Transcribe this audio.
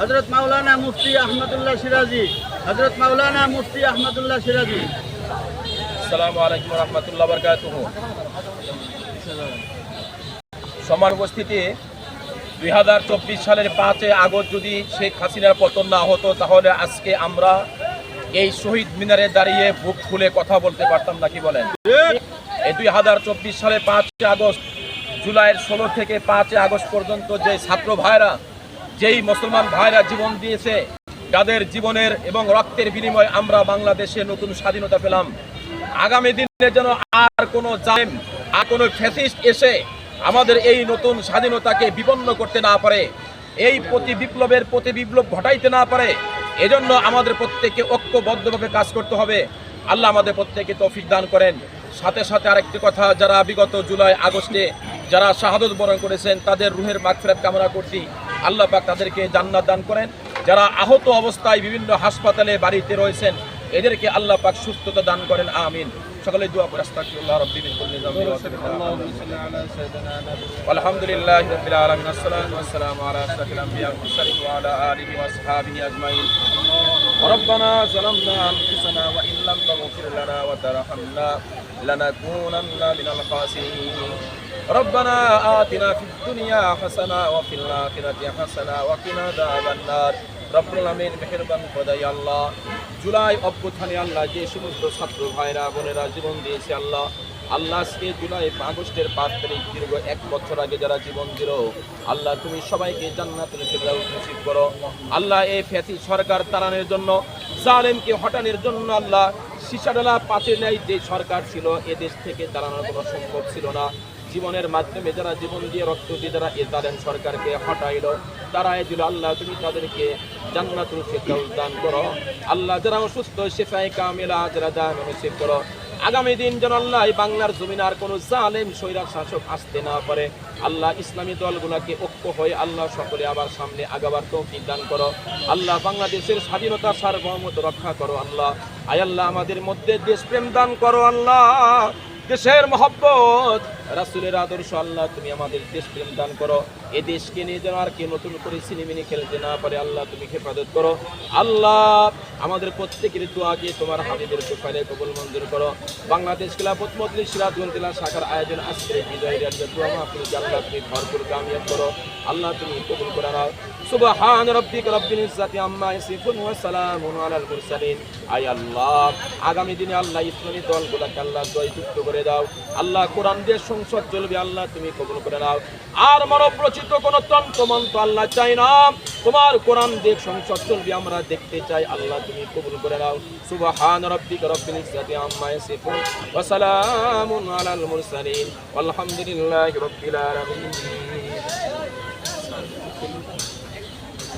হজরত মাওলানা মুফতি আহমদুল্লাহ সিরাজি হজরত মাওলানা মুফতি আহমদুল্লাহ সিরাজি। আসসালামু আলাইকুম রহমতুল্লাহ বরকাতুহ। সমান উপস্থিতি দুই হাজার চব্বিশ সালের পাঁচে আগস্ট যদি শেখ হাসিনার পতন না হতো, তাহলে আজকে আমরা এই শহীদ মিনারে দাঁড়িয়ে বুক খুলে কথা বলতে পারতাম না, কি বলেন? এই দুই হাজার চব্বিশ সালে পাঁচই আগস্ট, জুলাইয়ের ষোলো থেকে পাঁচই আগস্ট পর্যন্ত যে ছাত্র ভাইরা যেই মুসলমান ভাইরা জীবন দিয়েছে, যাদের জীবনের এবং রক্তের বিনিময়ে আমরা বাংলাদেশে নতুন স্বাধীনতা পেলাম, আগামী দিনে যেন আর কোনো জাইম আর কোনো ফ্যাসিস্ট এসে আমাদের এই নতুন স্বাধীনতাকে বিপন্ন করতে না পারে, এই প্রতি বিপ্লবের প্রতি বিপ্লব ঘটাইতে না পারে, এজন্য আমাদের প্রত্যেককে ঐক্যবদ্ধভাবে কাজ করতে হবে। আল্লাহ আমাদের প্রত্যেকে তৌফিক দান করেন। সাথে সাথে আরেকটি কথা, যারা বিগত জুলাই, আগস্টে যারা শাহাদত বরণ করেছেন, তাদের রুহের মাগফিরাত কামনা করছি। আল্লাহ পাক তাদেরকে জান্নাত দান করেন যারা আহত অবস্থায় বিভিন্ন হাসপাতালে বাড়িতে রয়েছেন এদেরকে আল্লাহ পাক সুস্থতা দান করেন আমিন সকলে দোয়া করে আস্তাগফিরুল্লাহ রাব্বি মিন কুল্লি যামবি ওয়া আস্তাগফিরুল্লাহ আলহামদুলিল্লাহি রাব্বিল আলামিন আসসালাতু ওয়াসসালামু আলা আশরাফিল আমবিয়া ওয়াল মুরসালিন ওয়া আলা আলিহি ওয়া আসহাবিহি আজমাইন ربنا ظلمنا أنفسنا وإن لم تغفر لنا وترحمنا لنكونن من الخاسرين ربنا آتنا في الدنيا حسنة وفي الآخرة حسنة وقنا عذاب النار রব্বুল আমিন মেহেরবান খোদাই আল্লাহ জুলাই অভ্যুত্থানে আল্লাহ যে সমস্ত ছাত্র ভাইরা বোনেরা জীবন দিয়েছে আল্লাহ আল্লাহ আজকে জুলাই আগস্টের পাঁচ তারিখ দীর্ঘ এক বছর আগে যারা জীবন দিল আল্লাহ তুমি সবাইকে জান্নাতুল ফিরদাউস নসিব করো আল্লাহ এই ফ্যাসি সরকার তাড়ানোর জন্য জালেমকে হটানোর জন্য আল্লাহ সিসাডালা পাঁচের ন্যায় যে সরকার ছিল এ দেশ থেকে তাড়ানো কোনো সম্ভব ছিল না জীবনের মাধ্যমে যারা জীবন দিয়ে রক্ত দিয়ে যারা এ সরকারকে হটাইল তারা দিল আল্লাহ, তুমি তাদেরকে জান্নাতুল ফিরদাউস দান করো। আল্লাহ যারা অসুস্থ, শেফায়ে কামিলা যারা দান নসিব করো। আগামী দিন যেন আল্লাহ বাংলার জমিন আর কোনো জালেম স্বৈরার শাসক আসতে না পারে। আল্লাহ ইসলামী দলগুলোকে ঐক্য হয়ে আল্লাহ সকলে আবার সামনে আগাবার তৌফিক দান করো। আল্লাহ বাংলাদেশের স্বাধীনতা সার্বভৌমত্ব রক্ষা করো আল্লাহ। আয় আল্লাহ, আমাদের মধ্যে দেশপ্রেম দান করো আল্লাহ। দেশের মহব্বত রাসুলের আদর্শ আল্লাহ, তুমি আমাদের দেশপ্রেম দান করো। এ দেশকে নিয়ে যেন আর কে নতুন করে সিনেমিনি খেলতে না পারে, আল্লাহ তুমি হেফাজত করো। আল্লাহ আমাদের প্রত্যেকের দোয়াকে তোমার হাবিবের তোফাইলে কবুল মঞ্জুর করো। বাংলাদেশ খেলাফত মজলিস সিরাজগঞ্জিলা শাখার আয়োজন আজকের বিজয় রাজ্য দোয়া আল্লাহ তুমি ভরপুর কামিয়াব করো। আল্লাহ তুমি কবুল করে নাও। সুবহান রাব্বিকা রাব্বিল ইজ্জাতি আম্মা ইয়াসিফুন ওয়া সালামুন আলাল মুরসালিন। আল্লাহ, আগামী দিনে আল্লাহ ইসলামী দলগুলোকে আল্লাহ জয়যুক্ত করে দাও। আল্লাহ কোরআন দিয়ে সংসদ চলবে আল্লাহ, তুমি কবল করে নাও। আর মানব রচিত কোন তন্ত্র মন্ত্র আল্লাহ চাই না। তোমার কোরআন দেখ সংসদ চলবে, আমরা দেখতে চাই, আল্লাহ তুমি কবুল করে নাও। সুবহান রব্বিক রব্বিল ইজ্জাতি আম্মা ইয়াসিফুন ওয়া সালামুন আলাল মুরসালিন। রব্বিল আলামিন।